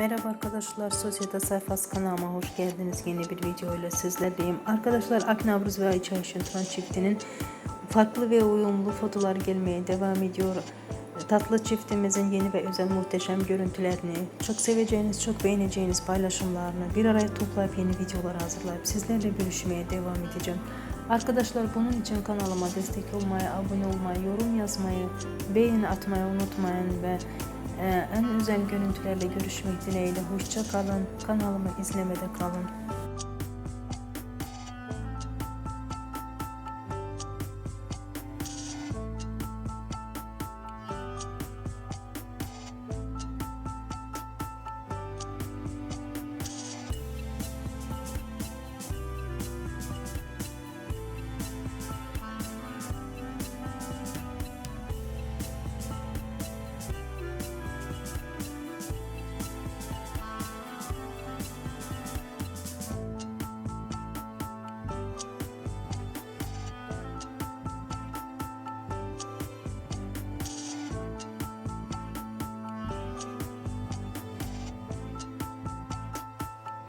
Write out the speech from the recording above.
Merhaba arkadaşlar, Sosyete Sayfası kanalıma hoş geldiniz. Yeni bir video ile sizlerleyim. Arkadaşlar Aknabruz ve Ayça Yaşıntıran çiftinin farklı ve uyumlu fotolar gelmeye devam ediyor. Tatlı çiftimizin yeni ve özel muhteşem görüntülerini, çok seveceğiniz, çok beğeneceğiniz paylaşımlarını bir araya toplayıp yeni videolar hazırlayıp sizlerle görüşmeye devam edeceğim. Arkadaşlar bunun için kanalıma destek olmayı, abone olmayı, yorum yazmayı, beğeni atmayı unutmayın ve en özel görüntülerle görüşmek dileğiyle. Hoşça kalın. Kanalımı izlemede kalın.